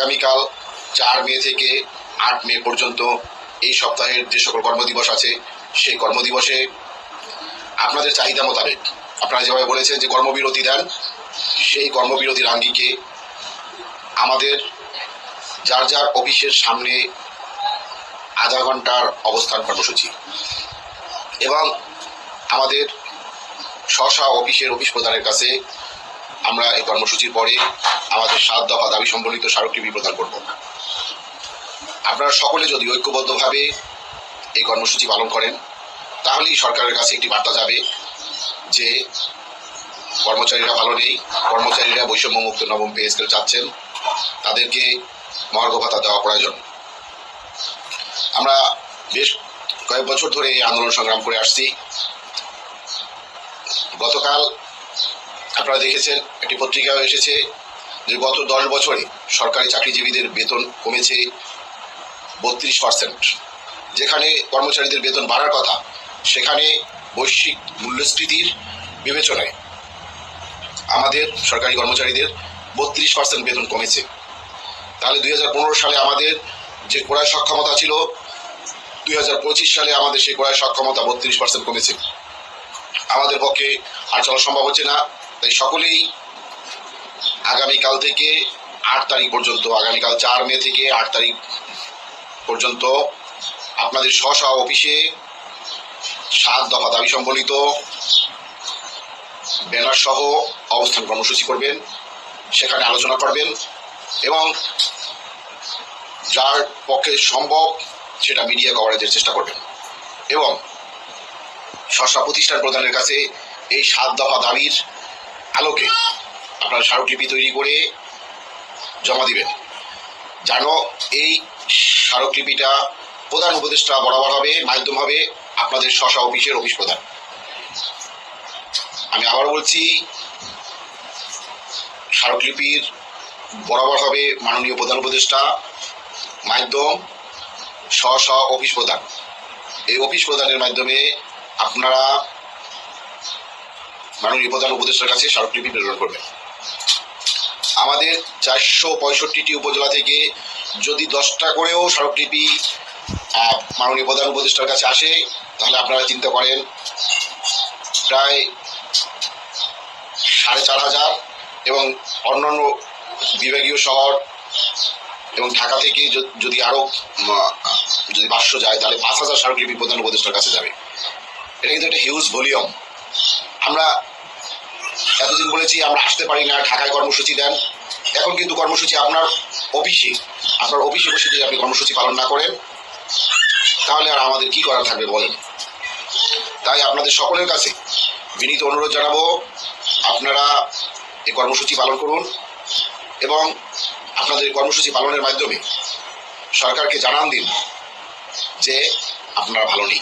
আগামীকাল চার মে থেকে আট মে পর্যন্ত এই সপ্তাহের যে সকল কর্মদিবস আছে, সেই কর্মদিবসে আপনাদের চাহিদা মোতাবেক, আপনারা যেভাবে বলেছেন যে কর্মবিরতি দেন, সেই কর্মবিরতির আঙ্গিকে আমাদের যার যার অফিসের সামনে আধা ঘণ্টার অবস্থান কর্মসূচি এবং আমাদের স্ব অফিসের অফিস প্রধানের কাছে আমরা এই কর্মসূচির পরে আমাদের সাত দফা দাবি সম্বলিত স্মারকলিপি প্রদান করব। আপনারা সকলে যদি ঐক্যবদ্ধভাবে এই কর্মসূচি পালন করেন, তাহলেই সরকারের কাছে একটি বার্তা যাবে যে কর্মচারীরা ভালো নেই, কর্মচারীরা বৈষম্যমুক্ত নবম পে স্কেল চাচ্ছেন, তাদেরকে মহার্ঘ ভাতা দেওয়া প্রয়োজন। আমরা বেশ কয়েক বছর ধরে এই আন্দোলন সংগ্রাম করে আসছি। গতকাল আপনারা দেখেছেন, একটি পত্রিকাও এসেছে যে গত দশ বছরে সরকারি চাকরিজীবীদের বেতন কমেছে বত্রিশ পার্সেন্ট। যেখানে কর্মচারীদের বেতন বাড়ার কথা, সেখানে বৈশ্বিক মূল্যস্ফীতির বিবেচনায় আমাদের সরকারি কর্মচারীদের বত্রিশ পার্সেন্ট বেতন কমেছে। তাহলে দুই হাজার পনেরো সালে আমাদের যে ক্রয় সক্ষমতা ছিল, দুই হাজার পঁচিশ সালে আমাদের সেই ক্রয় সক্ষমতা বত্রিশ পার্সেন্ট কমেছে। আমাদের পক্ষে আর চলা সম্ভব হচ্ছে না। তাই সকলেই আগামীকাল থেকে আট তারিখ পর্যন্ত, আগামীকাল চার মে থেকে আট তারিখ পর্যন্ত আপনাদের স্ব স্ব অফিসে সাত দফা দাবি সম্বলিত ব্যানার সহ অবস্থান কর্মসূচি করবেন, সেখানে আলোচনা করবেন এবং যার পক্ষে সম্ভব সেটা মিডিয়া কভারেজের চেষ্টা করবেন এবং স্বশা প্রতিষ্ঠান প্রধানের কাছে এই সাত দফা দাবির আলোকে আপনারা স্মারকলিপি তৈরি করে জমা দিবেন। জানো এই স্মারকলিপিটা প্রধান উপদেষ্টা বরাবর হবে, মাধ্যম হবে আপনাদের স্বশা অফিসের অফিস প্রধান। আমি আবার বলছি স্মারকলিপির বরাবর হবে মাননীয় প্রধান উপদেষ্টা, মাধ্যম স্ব স্ব অফিস প্রধান। এই অফিস প্রদানের মাধ্যমে আপনারা মাননীয় প্রধান উপদেষ্টার কাছে স্মারকলিপি প্রেরণ করবেন। আমাদের চারশো পঁয়ষট্টিটি উপজেলা থেকে যদি দশটা করেও স্মারকলিপি মাননীয় প্রধান উপদেষ্টার কাছে আসে তাহলে আপনারা চিন্তা করেন প্রায় সাড়ে চার হাজার এবং অন্যান্য বিভাগীয় শহর এবং ঢাকা থেকে যদি আরও উম, আহ, যদি পাঁচশো যায় তাহলে পাঁচ হাজার স্মারকলিপি প্রধান উপদেষ্টার কাছে যাবে। এটা কিন্তু একটা হিউজ ভলিউম আমরা এতদিন বলেছি আমরা আসতে পারি না, ঢাকায় কর্মসূচি দেন। এখন কিন্তু কর্মসূচি আপনার অফিসে আপনার অফিসে বসে যদি আপনি কর্মসূচি পালন না করেন, তাহলে আর আমাদের কি করার থাকবে বলেন? তাই আপনাদের সকলের কাছে বিনীত অনুরোধ জানাব, আপনারা এই কর্মসূচি পালন করুন এবং আপনাদের এই কর্মসূচি পালনের মাধ্যমে সরকারকে জানান দিন যে আপনারা ভালো নেই।